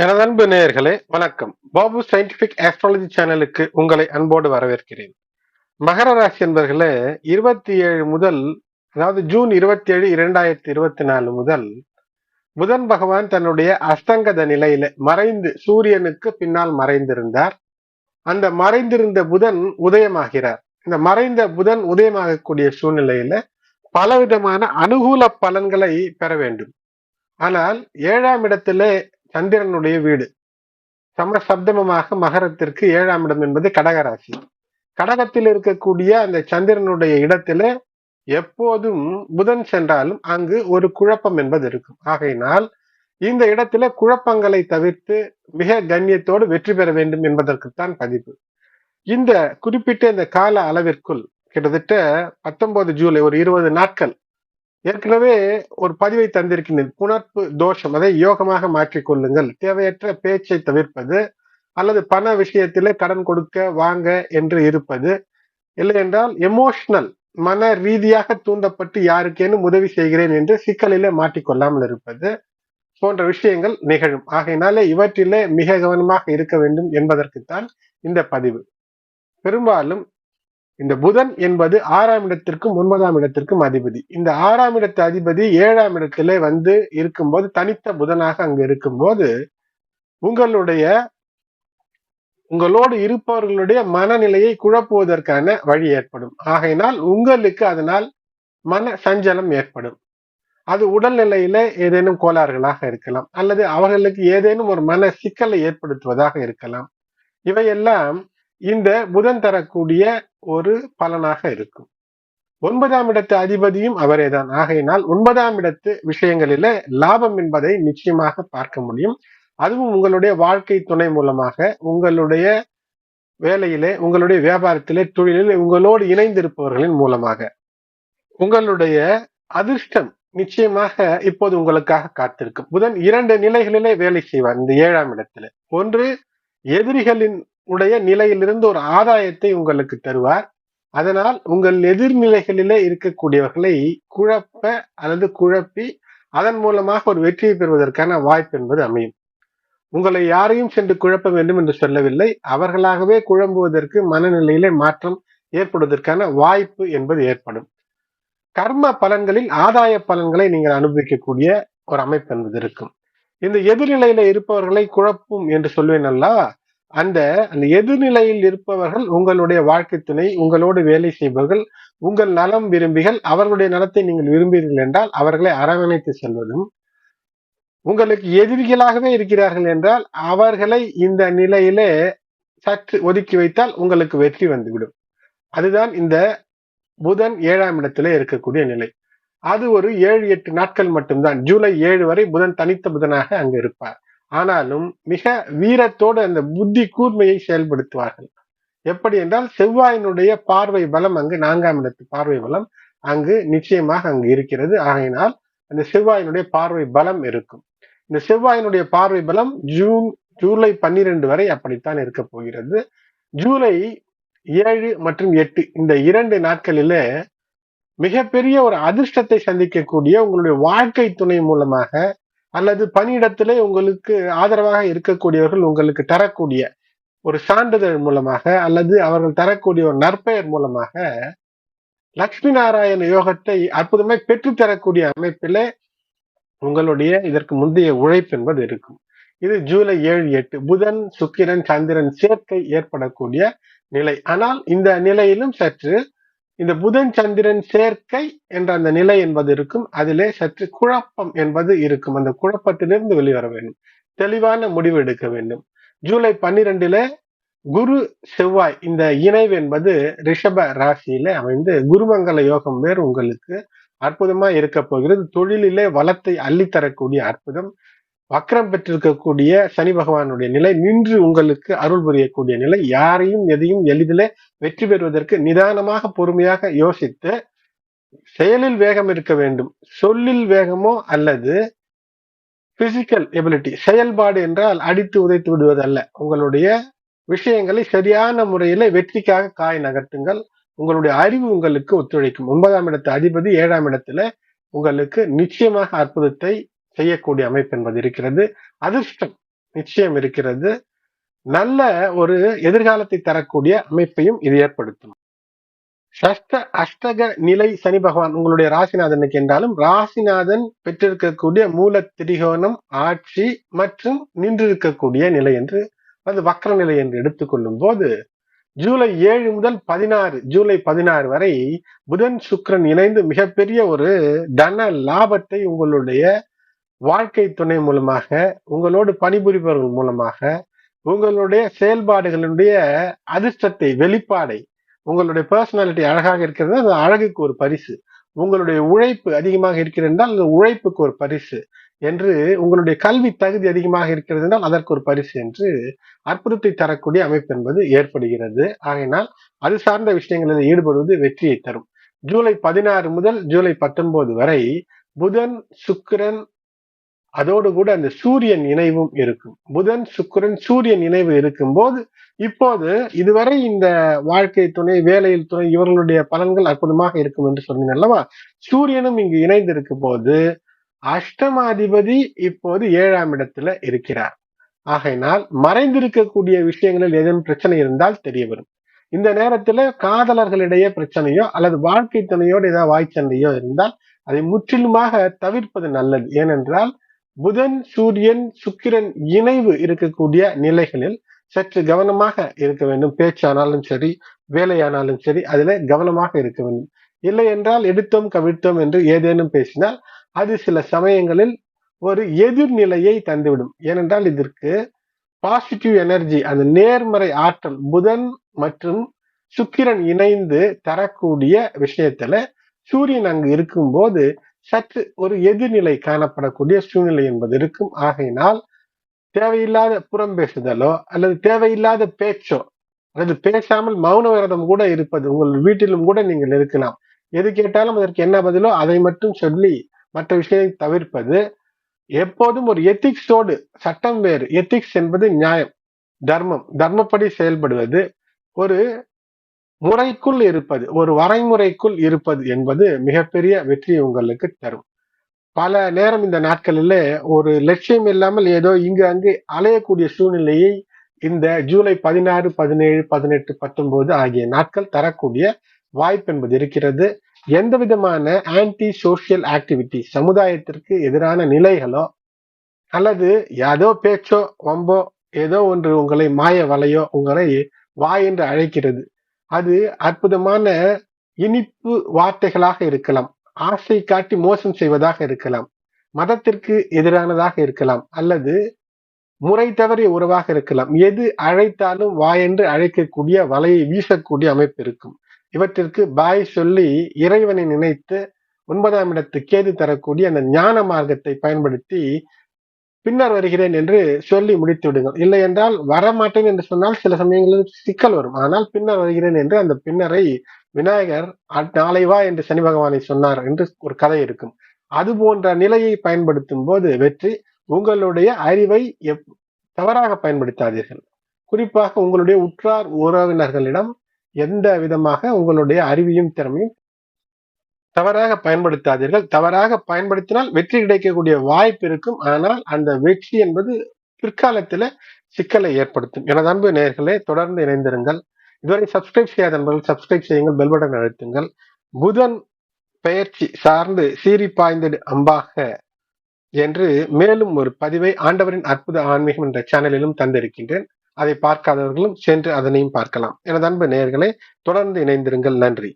எனது அன்பு நேயர்களே வணக்கம். பாபு சயின்டிபிக் ஆஸ்ட்ராலஜி சேனலுக்கு உங்களை அன்போடு வரவேற்கிறேன். மகர ராசி என்பர்களே இருபத்தி ஏழு முதல் அதாவது ஜூன் இருபத்தி ஏழு இரண்டாயிரத்தி இருபத்தி நாலு முதல் புதன் பகவான் தன்னுடைய அஸ்தங்கத நிலையில மறைந்து சூரியனுக்கு பின்னால் மறைந்திருந்தார். அந்த மறைந்திருந்த புதன் உதயமாகிறார். இந்த மறைந்த புதன் உதயமாகக்கூடிய சூழ்நிலையில பலவிதமான அனுகூல பலன்களை பெற வேண்டும். ஆனால் ஏழாம் இடத்திலே சந்திரனுடைய வீடு. சமசப்தமமாக மகரத்திற்கு ஏழாம் இடம் என்பது கடகராசி. கடகத்தில் இருக்கக்கூடிய அந்த சந்திரனுடைய இடத்துல எப்போதும் புதன் சென்றாலும் அங்கு ஒரு குழப்பம் என்பது இருக்கும். ஆகையினால் இந்த இடத்துல குழப்பங்களை தவிர்த்து மிக கண்ணியத்தோடு வெற்றி பெற வேண்டும் என்பதற்குத்தான் பதிவு. இந்த குறிப்பிட்ட இந்த கால அளவிற்குள் கிட்டத்தட்ட பத்தொன்பது ஜூலை ஒரு இருபது நாட்கள் ஏற்கனவே ஒரு பதிவை தந்திருக்கின்றேன். புணர்ப்பு தோஷம் அதை யோகமாக மாற்றிக்கொள்ளுங்கள் தேவையற்ற பேச்சை தவிர்ப்பது அல்லது பண விஷயத்திலே கடன் கொடுக்க வாங்க என்று இருப்பது. இல்லை என்றால் எமோஷனல் மன ரீதியாக தூண்டப்பட்டு யாருக்கேனும் உதவி செய்கிறேன் என்று சிக்கலிலே மாட்டிக்கொள்ளாமல் இருப்பது போன்ற விஷயங்கள் நிகழும். ஆகையினாலே இவற்றிலே மிக கவனமாக இருக்க வேண்டும் என்பதற்குத்தான் இந்த பதிவு. பெரும்பாலும் இந்த புதன் என்பது ஆறாம் இடத்திற்கும் ஒன்பதாம் இடத்திற்கும் அதிபதி. இந்த ஆறாம் இடத்து அதிபதி ஏழாம் இடத்துல வந்து இருக்கும்போது தனித்த புதனாக அங்கு இருக்கும்போது உங்களுடைய உங்களோடு இருப்பவர்களுடைய மனநிலையை குழப்புவதற்கான வழி ஏற்படும். ஆகையினால் உங்களுக்கு அதனால் மன சஞ்சலம் ஏற்படும். அது உடல்நிலையில ஏதேனும் கோளாறுகளாக இருக்கலாம் அல்லது அவர்களுக்கு ஏதேனும் ஒரு மன சிக்கலை ஏற்படுத்துவதாக இருக்கலாம். இவையெல்லாம் இந்த புதன் தரக்கூடிய ஒரு பலனாக இருக்கும். ஒன்பதாம் இடத்து அதிபதியும் அவரேதான். ஆகையினால் ஒன்பதாம் இடத்து விஷயங்களில லாபம் என்பதை நிச்சயமாக பார்க்க முடியும். அதுவும் உங்களுடைய வாழ்க்கை துணை மூலமாக உங்களுடைய வேலையிலே உங்களுடைய வியாபாரத்திலே தொழிலில் உங்களோடு இணைந்திருப்பவர்களின் மூலமாக. உங்களுடைய அதிர்ஷ்டம் நிச்சயமாக இப்போது உங்களுக்காக காத்திருக்கும். புதன் இரண்டு நிலைகளிலே வேலை செய்வார் இந்த ஏழாம் இடத்துல. ஒன்று எதிரிகளின் உடைய நிலையிலிருந்து ஒரு ஆதாயத்தை உங்களுக்கு தருவார். அதனால் உங்கள் எதிர்நிலைகளிலே இருக்கக்கூடியவர்களை குழப்ப அல்லது குழப்பி அதன் மூலமாக ஒரு வெற்றியை பெறுவதற்கான வாய்ப்பு என்பது அமையும். உங்களை யாரையும் சென்று குழப்ப வேண்டும் என்று சொல்லவில்லை. அவர்களாகவே குழம்புவதற்கு மனநிலையிலே மாற்றம் ஏற்படுவதற்கான வாய்ப்பு என்பது ஏற்படும். கர்ம பலன்களில் ஆதாய பலன்களை நீங்கள் அனுபவிக்கக்கூடிய ஒரு அமைப்பு என்பது இருக்கும். இந்த எதிர்நிலையில இருப்பவர்களை குழப்பும் என்று சொல்வேன் அல்லவா? அந்த அந்த எதிர்நிலையில் இருப்பவர்கள் உங்களுடைய வாழ்க்கை துணை உங்களோடு வேலை செய்பவர்கள் உங்கள் நலம் விரும்பிகள் அவர்களுடைய நலத்தை நீங்கள் விரும்பீர்கள் என்றால் அவர்களை அரவணைத்து செல்வதும் உங்களுக்கு எதிரிகளாகவே இருக்கிறார்கள் என்றால் அவர்களை இந்த நிலையிலே சற்று ஒதுக்கி வைத்தால் உங்களுக்கு வெற்றி வந்துவிடும். அதுதான் இந்த புதன் ஏழாம் இடத்துல இருக்கக்கூடிய நிலை. அது ஒரு ஏழு எட்டு நாட்கள் மட்டும்தான். ஜூலை ஏழு வரை புதன் தனித்த புதனாக அங்கு இருப்பார். ஆனாலும் மிக வீரத்தோடு அந்த புத்தி கூர்மையை செயல்படுத்துவார்கள். எப்படி என்றால் செவ்வாயினுடைய பார்வை பலம் அங்கு நான்காம் இடத்து பார்வை பலம் அங்கு நிச்சயமாக அங்கு இருக்கிறது. ஆகையினால் அந்த செவ்வாயினுடைய பார்வை பலம் இருக்கும். இந்த செவ்வாயினுடைய பார்வை பலம் ஜூன் ஜூலை பன்னிரண்டு வரை அப்படித்தான் இருக்க போகிறது. ஜூலை ஏழு மற்றும் எட்டு இந்த இரண்டு நாட்களில மிகப்பெரிய ஒரு அதிர்ஷ்டத்தை சந்திக்கக்கூடிய உங்களுடைய வாழ்க்கை துணை மூலமாக அல்லது பணியிடத்திலே உங்களுக்கு ஆதரவாக இருக்கக்கூடியவர்கள் உங்களுக்கு தரக்கூடிய ஒரு சான்றிதழ் மூலமாக அல்லது அவர்கள் தரக்கூடிய ஒரு நற்பெயர் மூலமாக லக்ஷ்மி நாராயண யோகத்தை அற்புதமாய் பெற்று தரக்கூடிய அமைப்பிலே உங்களுடைய இதற்கு முந்தைய உழைப்பு என்பது இருக்கும். இது ஜூலை ஏழு எட்டு. புதன் சுக்கிரன் சந்திரன் சேர்க்கை ஏற்படக்கூடிய நிலை. ஆனால் இந்த நிலையிலும் சற்று இந்த புதன் சந்திரன் சேர்க்கை என்ற அந்த நிலை என்பது இருக்கும். அதிலே சற்று குழப்பம் என்பது இருக்கும். அந்த குழப்பத்திலிருந்து வெளிவர வேண்டும். தெளிவான முடிவு எடுக்க வேண்டும். ஜூலை பன்னிரெண்டுல குரு செவ்வாய் இந்த இணைவு என்பது ரிஷப ராசியில அமைந்து குருமங்கல யோகம் வேறு உங்களுக்கு அற்புதமா இருக்க போகிறது. தொழிலிலே வளத்தை அள்ளித்தரக்கூடிய அற்புதம். வக்ரம் பெற்றிருக்கக்கூடிய சனி பகவானுடைய நிலை நின்று உங்களுக்கு அருள் புரியக்கூடிய நிலை யாரையும் எதையும் எளிதில் வெற்றி பெறுவதற்கு நிதானமாக பொறுமையாக யோசித்து செயலில் வேகம் இருக்க வேண்டும். சொல்லில் வேகமோ அல்லது பிசிக்கல் எபிலிட்டி செயல்பாடு என்றால் அடித்து உதைத்து விடுவது அல்ல உங்களுடைய விஷயங்களை சரியான முறையில வெற்றிக்காக காய் நகர்த்துங்கள். உங்களுடைய அறிவு உங்களுக்கு ஒத்துழைக்கும். ஒன்பதாம் இடத்து அதிபதி ஏழாம் இடத்துல உங்களுக்கு நிச்சயமாக அற்புதத்தை செய்யக்கூடிய அமைப்பு என்பது இருக்கிறது. அதிர்ஷ்டம் நிச்சயம் இருக்கிறது. நல்ல ஒரு எதிர்காலத்தை தரக்கூடிய அமைப்பையும் இது ஏற்படுத்தும். சஷ்ட அஷ்டக நிலை சனி பகவான் உங்களுடைய ராசிநாதனுக்கு என்றாலும் ராசிநாதன் பெற்றிருக்கக்கூடிய மூல திரிகோணம் ஆட்சி மற்றும் நின்றிருக்கக்கூடிய நிலை என்று அது வக்ர நிலை என்று எடுத்துக்கொள்ளும் போது ஜூலை ஏழு முதல் பதினாறு ஜூலை பதினாறு வரை புதன் சுக்ரன் இணைந்து மிகப்பெரிய ஒரு தன லாபத்தை உங்களுடைய வாழ்க்கை துணை மூலமாக உங்களோடு பணிபுரிபவர்கள் மூலமாக உங்களுடைய செயல்பாடுகளுடைய அதிர்ஷ்டத்தை வெளிப்பாடை உங்களுடைய பர்சனாலிட்டி அழகாக இருக்கிறது அந்த அழகுக்கு ஒரு பரிசு. உங்களுடைய உழைப்பு அதிகமாக இருக்கிறது என்றால் அந்த உழைப்புக்கு ஒரு பரிசு என்று உங்களுடைய கல்வி தகுதி அதிகமாக இருக்கிறது என்றால் அதற்கு ஒரு பரிசு என்று அற்புதத்தை தரக்கூடிய அமைப்பு என்பது ஏற்படுகிறது. ஆகையினால் அது சார்ந்த விஷயங்களில் ஈடுபடுவது வெற்றியை தரும். ஜூலை பதினாறு முதல் ஜூலை பத்தொன்பது வரை புதன் சுக்கிரன் அதோடு கூட அந்த சூரியன் இணைவும் இருக்கும். புதன் சுக்கிரன் சூரியன் இணைவு இருக்கும்போது இப்போது இதுவரை இந்த வாழ்க்கை துணை வேலையில் துணை இவர்களுடைய பலன்கள் அற்புதமாக இருக்கும் என்று சொன்னீங்க அல்லவா? சூரியனும் இங்கு இணைந்திருக்கும் போது அஷ்டமாதிபதி இப்போது ஏழாம் இடத்துல இருக்கிறார். ஆகையினால் மறைந்திருக்கக்கூடிய விஷயங்களில் ஏதேனும் பிரச்சனை இருந்தால் தெரிய வரும் இந்த நேரத்துல காதலர்களிடையே பிரச்சனையோ அல்லது வாழ்க்கை துணையோடு ஏதாவது வாய்ச்சண்டையோ இருந்தால் அதை முற்றிலுமாக தவிர்ப்பது நல்லது. ஏனென்றால் புதன் சூரியன் சுக்கிரன் இணைவு இருக்கக்கூடிய நிலைகளில் சற்று கவனமாக இருக்க வேண்டும். பேச்சானாலும் சரி வேலையானாலும் சரி அதுல கவனமாக இருக்க வேண்டும். இல்லை என்றால் எடுத்தோம் கவிழ்த்தோம் என்று ஏதேனும் பேசினால் அது சில சமயங்களில் ஒரு எதிர்நிலையை தந்துவிடும். ஏனென்றால் இதற்கு பாசிட்டிவ் எனர்ஜி அந்த நேர்மறை ஆற்றல் புதன் மற்றும் சுக்கிரன் இணைந்து தரக்கூடிய விஷயத்துல சூரியன் அங்கு இருக்கும்போது சற்று ஒரு எதிர்நிலை காணப்படக்கூடிய சூழ்நிலை என்பது இருக்கும். ஆகையினால் தேவையில்லாத புறம் பேசுதலோ அல்லது தேவையில்லாத பேச்சோ அல்லது பேசாமல் மௌன விரதம் கூட இருப்பது உங்கள் வீட்டிலும் கூட நீங்கள் இருக்கலாம். எது கேட்டாலும் அதற்கு என்ன பதிலோ அதை மட்டும் சொல்லி மற்ற விஷயத்தை தவிர்ப்பது எப்போதும் ஒரு எத்திக்ஸோடு சட்டம் வேறு. எத்திக்ஸ் என்பது நியாயம் தர்மம். தர்மப்படி செயல்படுவது ஒரு முறைக்குள் இருப்பது ஒரு வரைமுறைக்குள் இருப்பது என்பது மிகப்பெரிய வெற்றி உங்களுக்கு தரும். பல நேரம் இந்த நாட்களில் ஒரு லட்சியம் இல்லாமல் ஏதோ இங்கு அங்கு அலையக்கூடிய சூழ்நிலையை இந்த ஜூலை பதினாறு பதினேழு பதினெட்டு பத்தொன்பது ஆகிய நாட்கள் தரக்கூடிய வாய்ப்பு என்பது இருக்கிறது. எந்த விதமான ஆன்டி சோசியல் ஆக்டிவிட்டி சமுதாயத்திற்கு எதிரான நிலைகளோ அல்லது ஏதோ பேச்சோ வம்போ ஏதோ ஒன்று உங்களை மாய வலையோ உங்களை வாய் என்று அழைக்கிறது. அது அற்புதமான இனிப்பு வார்த்தைகளாக இருக்கலாம். ஆசை காட்டி மோசம் செய்வதாக இருக்கலாம். மதத்திற்கு எதிரானதாக இருக்கலாம். அல்லது முறை தவறிய உறவாக இருக்கலாம். எது அழைத்தாலும் வாயென்று அழைக்கக்கூடிய வலையை வீசக்கூடிய அமைப்பு இருக்கும். இவற்றிற்கு பாய் சொல்லி இறைவனை நினைத்து ஒன்பதாம் இடத்து கேது தரக்கூடிய அந்த ஞான மார்க்கத்தை பயன்படுத்தி பின்னர் வருகிறேன் என்று சொல்லி முடித்து விடுங்கள் இல்லை என்றால் வரமாட்டேன் என்று சொன்னால் சில சமயங்களில் சிக்கல் வரும். ஆனால் பின்னர் வருகிறேன் என்று அந்த பின்னரை விநாயகர் நாளை வா என்று சனி பகவானை சொன்னார் என்று ஒரு கதை இருக்கும். அது போன்ற நிலையை பயன்படுத்தும் போது வெற்றி உங்களுடைய அறிவை எப் தவறாக பயன்படுத்தாதீர்கள். குறிப்பாக உங்களுடைய உற்றார் உறவினர்களிடம் எந்த விதமாக உங்களுடைய அறிவையும் திறமையும் தவறாக பயன்படுத்தாதீர்கள். தவறாக பயன்படுத்தினால் வெற்றி கிடைக்கக்கூடிய வாய்ப்பு இருக்கும். ஆனால் அந்த வெற்றி என்பது பிற்காலத்துல சிக்கலை ஏற்படுத்தும். எனது அன்பு நேர்களே தொடர்ந்து இணைந்திருங்கள். இதுவரை சப்ஸ்கிரைப் செய்யாத நண்பர்கள் சப்ஸ்கிரைப் செய்யுங்கள் பெல் பட்டன் அழுத்துங்கள். புதன் பெயர்ச்சி சார்ந்து சீறி பாய்ந்தது அம்பாக என்று மேலும் ஒரு பதிவை ஆண்டவரின் அற்புத ஆன்மீகம் என்ற சேனலிலும் தந்திருக்கின்றேன். அதை பார்க்காதவர்களும் சென்று அதனையும் பார்க்கலாம். எனது அன்பு நேயர்களே தொடர்ந்து இணைந்திருங்கள். நன்றி.